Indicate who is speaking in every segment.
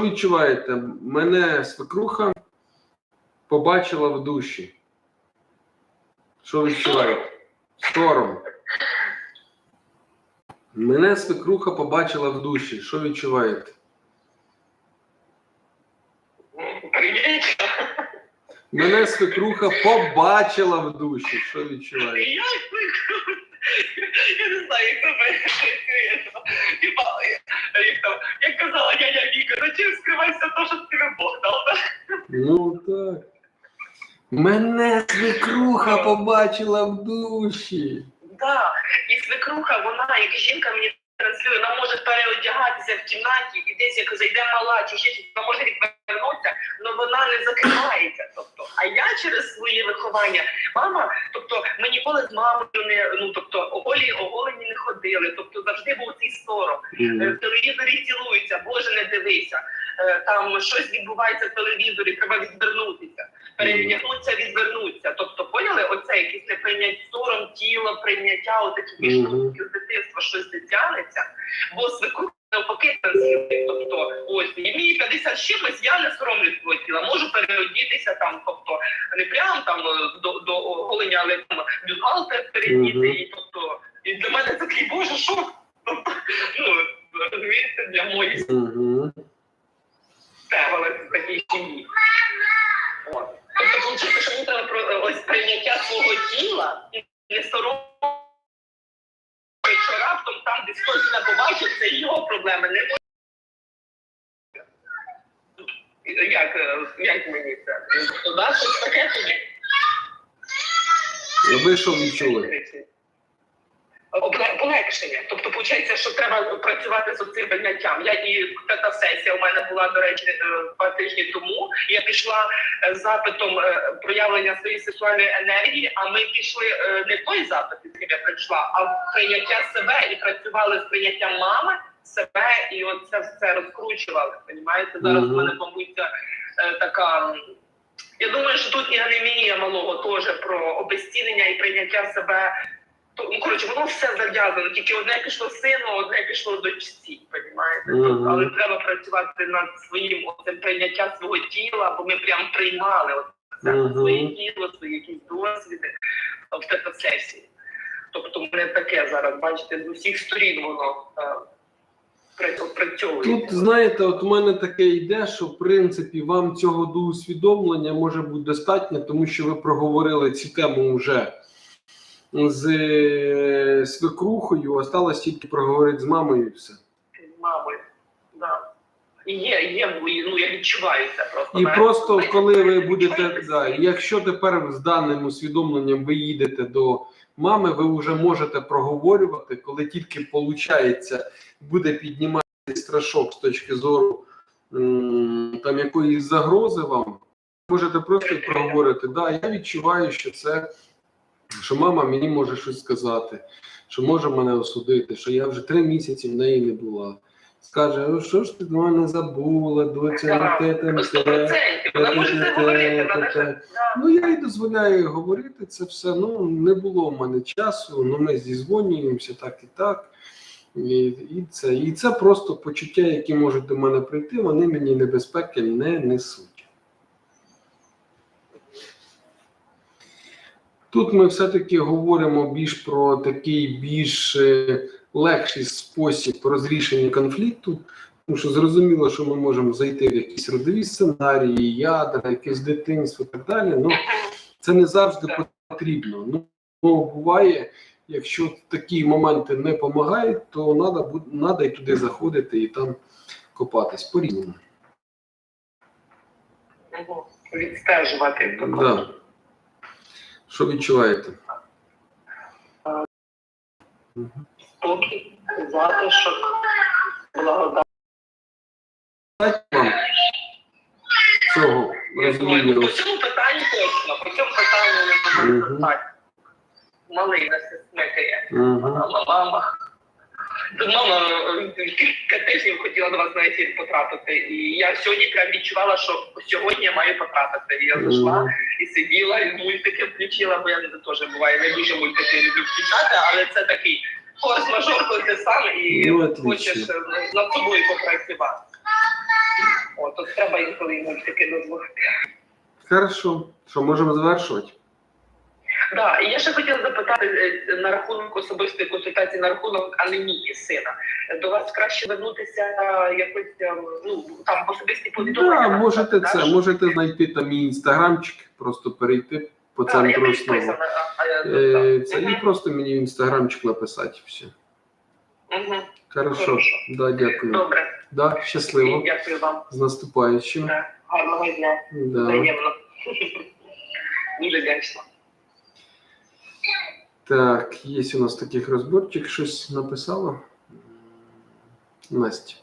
Speaker 1: відчуваєте? Мене свекруха побачила в душі. Що відчуваєте? Сором. Мене свекруха побачила в душі. Що відчуваєте?
Speaker 2: Прийняття.
Speaker 1: Мене свекруха побачила в душі. Що відчуваєте?
Speaker 2: Я не знаю, як працює. Як там, як казала няня Віка, зачем скривайся то, що тебе Бог дав?
Speaker 1: Ну так. Мене свекруха побачила в душі.
Speaker 2: Да. І свекруха, вона, як жінка мені транслює, вона може переодягатися в кімнаті і десь як зайде мала чи ще щось, вона може відвернутися, але вона не закривається. Тобто, а я через своє виховання, мама, тобто ми ніколи з мамою не ну тобто оголі оголені не ходили. Тобто завжди був цей сором. Е, В телевізорі цілуються, боже, не дивися. Е, Там щось відбувається в телевізорі, треба відвернутися. Перевдягнуться, відвернуться. Тобто, поняли, оце якийсь неприйняття сором, тіло, прийняття, отакі
Speaker 1: Мгм.
Speaker 2: штуки з дитинства щось не тягнеться, бо свекруха навпаки транслює. Тобто, ось і мені 50 чимось, я не соромлюсь свого тіла, можу переодітися там, тобто не прям там е, до, до оголення, але там бюстгальтер передіти,
Speaker 1: Мгм.
Speaker 2: і тобто і для мене це такий боже шок. Тобто, ну розумієте, для моєї
Speaker 1: Угу.
Speaker 2: стегли в такій сім'ї. Тобто, виходить, що мені треба про ось прийняття свого тіла і не соромити, що раптом там десь хтось не побачив, це його проблеми, не. Як, е, як мені це? Туди щось таке тоді?
Speaker 1: Ви що відчули?
Speaker 2: Полегшення. Тобто, виходить, що треба працювати з цим прийняттям. Я і така сесія у мене була, до речі, е, два тижні тому. Я пішла е, з запитом е, проявлення своєї сексуальної енергії, а ми пішли не той запит, з яким я прийшла, а в прийняття себе і працювали з прийняттям мами, себе, і оце все розкручували. Понімаєте? Зараз
Speaker 1: Мгм.
Speaker 2: у мене, мабуть, е, така. Я думаю, що тут і анемія малого теж про обезцінення і прийняття себе. Ну, коротше, воно все зав'язано. Тільки одне пішло сину, одне пішло дочці. Понімаєте?
Speaker 1: Мгм.
Speaker 2: Тобто, але треба працювати над своїм оцим прийняттям свого тіла, бо ми прям приймали от це
Speaker 1: Мгм.
Speaker 2: своє тіло, свої якісь досвіди в тета-сесії. Тобто, мене таке зараз, бачите, з усіх сторін воно е, пра- працьовує.
Speaker 1: Тут, знаєте, от у мене таке йде, що в принципі вам цього до усвідомлення може бути достатньо, тому що ви проговорили цю тему вже з е, свекрухою, осталось тільки проговорити з мамою і все.
Speaker 2: з мамою. Да. І Є, є, ну я відчуваю це просто.
Speaker 1: І
Speaker 2: Мене-
Speaker 1: просто коли ви будете, да, якщо тепер з даним усвідомленням ви їдете до мами, ви вже можете проговорювати, коли тільки виходить, буде піднімати страшок з точки зору там якоїсь загрози вам, можете просто проговорити, да, я відчуваю, що це, що мама мені може щось сказати, що може мене осудити, що я вже три місяці в неї не була. Скаже, ну що ж ти до мене забула, доця, те, те.
Speaker 2: говорити. Вона.
Speaker 1: Ну, я їй дозволяю говорити це все. Ну, не було в мене часу, ну ми зізвонюємося так і так. І, і, це, і це просто почуття, які можуть до мене прийти, вони мені небезпеки не несуть. Тут ми все-таки говоримо більш про такий більш е, легший спосіб розрішення конфлікту, тому що зрозуміло, що ми можемо зайти в якісь родові сценарії, ядра, якесь дитинство і так далі. Ну, це не завжди потрібно. Ну, ну, буває, якщо такі моменти не допомагають, то треба надо і туди заходити і там копатись по-різному.
Speaker 2: Відстежувати. тобто.
Speaker 1: Да. Що відчуваєте?
Speaker 2: Спокій, затишок, благодать.
Speaker 1: Дать вам цього розуміння?
Speaker 2: по цьому питанню точно, по цьому питанню не можна питати. Малий нас смикає.
Speaker 1: Мгм.
Speaker 2: Мама, мама. Мама е, кілька тижнів хотіла до вас на ефір потрапити. І я сьогодні прям відчувала, що сьогодні я маю потрапити. І я зайшла і сиділа, і мультики включила, бо я не теж буває, не дуже мультики люблю включати, але це такий форс-мажор, коли ти сам і
Speaker 1: Ну,
Speaker 2: хочеш е, над собою попрацювати. От треба інколи мультики дозволити.
Speaker 1: Хорошо. Що можемо завершувати?
Speaker 2: Да, і я ще хотіла запитати е, на рахунок особистої консультації, на рахунок анемії сина. До вас краще вернутися якось ем, ну там в особисті повідомлення.
Speaker 1: Да, можете
Speaker 2: да,
Speaker 1: це,
Speaker 2: що-
Speaker 1: можете знайти там мій інстаграмчик, просто перейти по
Speaker 2: Да,
Speaker 1: центру основи. Е. Це і просто мені в інстаграмчик написати. Все.
Speaker 2: мгм.
Speaker 1: Хорошо.
Speaker 2: Хорошо.
Speaker 1: Да, дякую.
Speaker 2: Добре,
Speaker 1: Да, щасливо.
Speaker 2: дякую вам.
Speaker 1: З наступаючим.
Speaker 2: Да, Гарного дня.
Speaker 1: Да.
Speaker 2: Взаємно. Дуже вдячна.
Speaker 1: Так, є у нас таких розборчик, щось написала. Настя.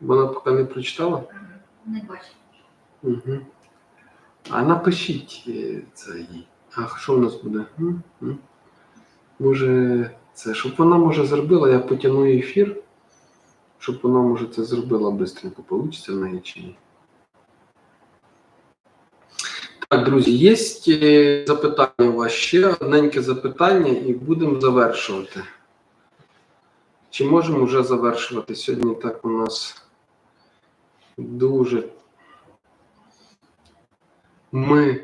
Speaker 1: Вона поки не прочитала.
Speaker 3: Не бачу.
Speaker 1: Угу. А напишіть е, це їй. А що в нас буде? Може, це, щоб вона може зробила, я потягну ефір, щоб вона може це зробила бистренько. Получиться в неї чи ні? Так, друзі, є е, запитання у вас ще одненьке запитання, і будемо завершувати. Чи можемо вже завершувати? Сьогодні так у нас дуже ми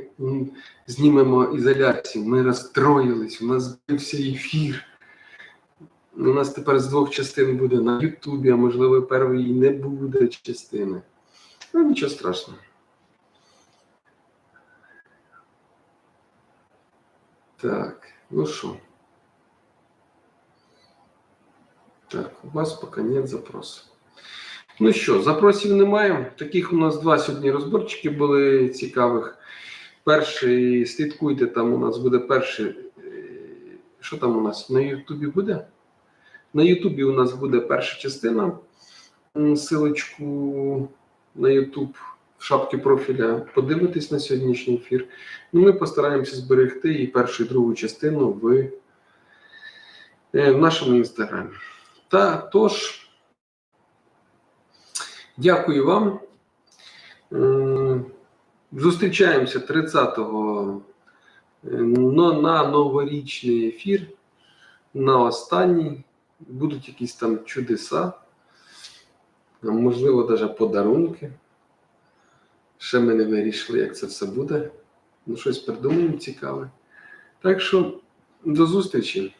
Speaker 1: знімемо ізоляцію, ми розстроїлись, у нас збився ефір. У нас тепер з двох частин буде на Ютубі, а можливо, першої не буде частини. Ну, нічого страшного. Так, ну що? Так, у вас поки нет запросу. Ну що, запросів немає. Таких у нас два сьогодні розборчики були цікавих. Перший, слідкуйте, там у нас буде перший. е, Що там у нас? На Ютубі буде? На Ютубі у нас буде перша частина. Силочку на Ютуб в шапці профіля подивитись на сьогоднішній ефір. Ну, ми постараємося зберегти і першу, і другу частину в, е, в нашому інстаграмі. Та тож. Дякую вам. Зустрічаємося 30-го е, на новорічний ефір. На останній. Будуть якісь там чудеса, можливо, навіть подарунки. Ще ми не вирішили, як це все буде. Ну, щось придумаємо цікаве. Так що до зустрічі.